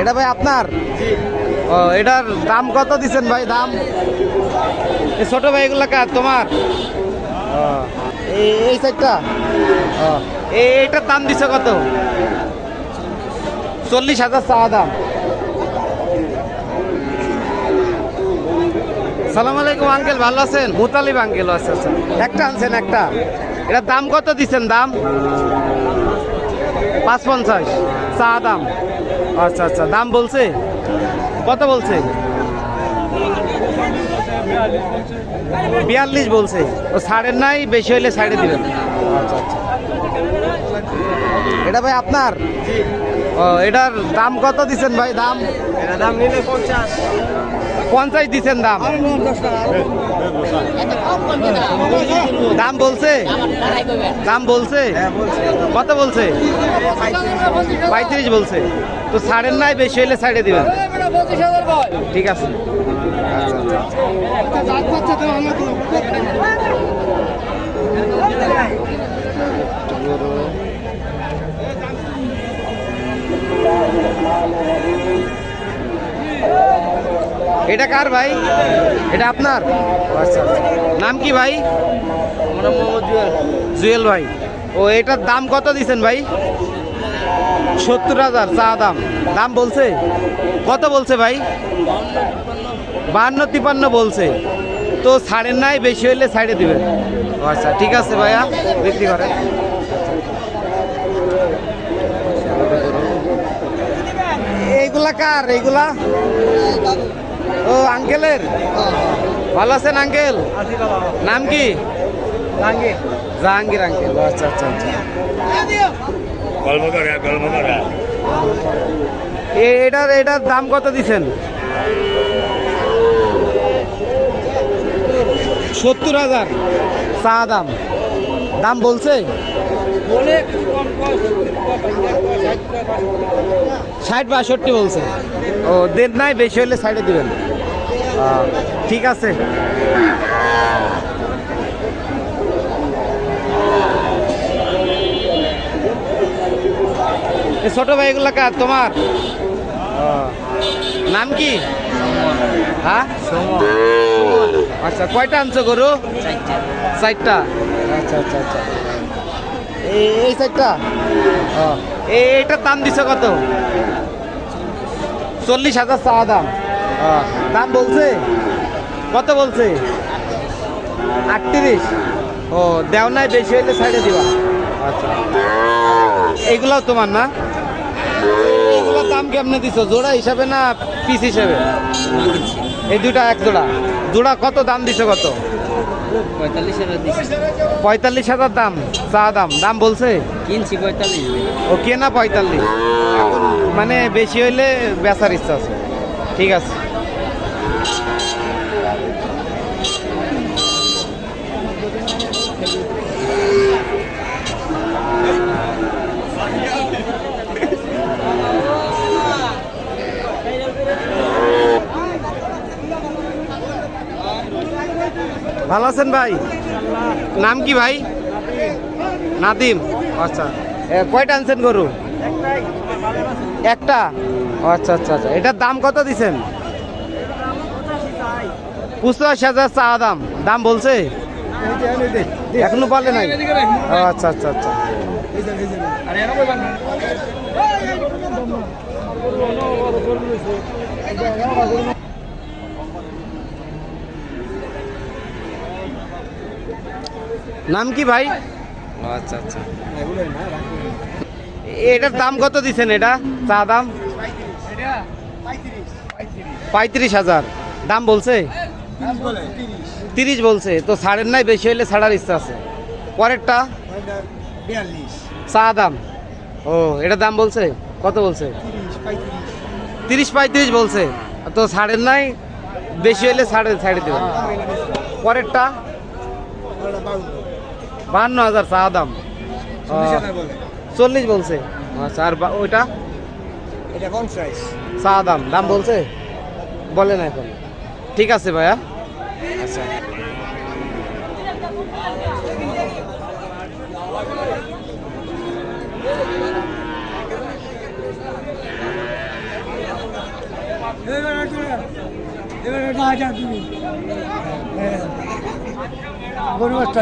এটা ভাই আপনার? ও এটার দাম কত দিচ্ছেন ভাই? দাম? এই ছোট ভাই এগুলা কার? তোমার? এই সাইডটা? এইটার দাম দিছে কত? চল্লিশ হাজার চা দাম। সালাম আলাইকুম আঙ্কেল ভালো আছেন? মুতালিব আঙ্কেল আচ্ছা আচ্ছা একটা আনছেন একটা। এটার দাম কত দিচ্ছেন দাম? পাঁচ পঞ্চাশ চা দাম। আচ্ছা আচ্ছা দাম বলছে? কত বলছে? বিয়াল্লিশ বলছে। ও সাড়ের নাই বেশি হইলে সাইডে দিবেন। আচ্ছা আচ্ছা। এটা ভাই আপনার? ও এটার দাম কত দিচ্ছেন ভাই? দাম? দাম নিলে পঞ্চাশ। পঞ্চাশ দিচ্ছেন দাম। দাম বলছে? দাম বলছে। কত বলছে? পঁয়ত্রিশ বলছে। তো সাড়ের নাই বেশি হইলে সাইডে দিবেন। ঠিক আছে। এটা কার ভাই? এটা আপনার। নাম কি ভাই? জুয়েল। জুয়েল ভাই। ও এটার দাম কত দিছেন ভাই? সত্তর হাজার চা দাম। দাম বলছে? কত বলছে ভাই? বাহান্ন তিপান্ন বলছে। তো সাড়ে নাই বেশি হইলে সাইডে দিবেন। আচ্ছা ঠিক আছে ভাইয়া বিক্রি করে এইগুলা কার? এইগুলা? ও আঙ্কেলের? ভালো আছেন আঙ্কেল? নাম কি? জাহাঙ্গীর। আঙ্কেল আচ্ছা আচ্ছা আচ্ছা। গল্প করে গল্প করে এ- এটার এটার দাম কত দিছেন? সত্তর হাজার। চা দাম। দাম বলছে? ষাট বাষট্টি বলছে। ও দেড় নাই বেশি হলে সাইডে দিবেন। ঠিক আছে। ছোট ভাইগুলা কার? তোমার? নাম কি? হ্যাঁ? আচ্ছা কয়টা আনছো গরু? চারটা। আচ্ছা আচ্ছা আচ্ছা। এই চারটা? ও এই এইটার দাম দিছো কত? চল্লিশ হাজার চা দাম। দাম বলছে? কত বলছে? আটত্রিশ। ও, দেও নাই, বেশি হইলে সাইডে দিবা। আচ্ছা। এইগুলাও তোমার না? এগুলোর দাম কেমনে দিছো? জোড়া হিসাবে না পিস হিসাবে? এই দুটা এক জোড়া। জোড়া কত দাম দিছো কত? পঁয়তাল্লিশ হাজার দাম চা দাম। দাম বলছে? কিনছি পঁয়তাল্লিশ। ও কেনা পঁয়তাল্লিশ। মানে বেশি হইলে বেচার ইচ্ছা আছে। ঠিক আছে। ভালো আছেন ভাই? নাম কি ভাই? নাদিম। আচ্ছা। কয়টা আনছেন গরু? একটা? আচ্ছা আচ্ছা আচ্ছা। এটার দাম কত দিছেন? পঁচাশি হাজার চা দাম। দাম বলছে? এখনও বলে নাই? আচ্ছা আচ্ছা আচ্ছা। নাম কি ভাই? আচ্ছা আচ্ছা। এটার দাম কত দিছেন এটা? চা দাম? পঁয়ত্রিশ হাজার। দাম বলছে? তিরিশ বলছে। তো সাড়ের নাই বেশি হইলে ছাড়ার ইচ্ছা আছে। পরেরটা? চা দাম। ও এটা দাম বলছে? কত বলছে? তিরিশ পঁয়ত্রিশ বলছে। তো সাড়ের নাই বেশি হইলে সাড়ে ছাড়ে দেবেন। পরেরটা? বাহান্ন হাজার চা দাম চল্লিশ বলছে আচ্ছা আর বা- ওইটা এটা চা দাম দাম বলছে বলে না এখন ঠিক আছে ভাইয়া আচ্ছা এবার এবার হাজার তুমি গরু বাচ্চা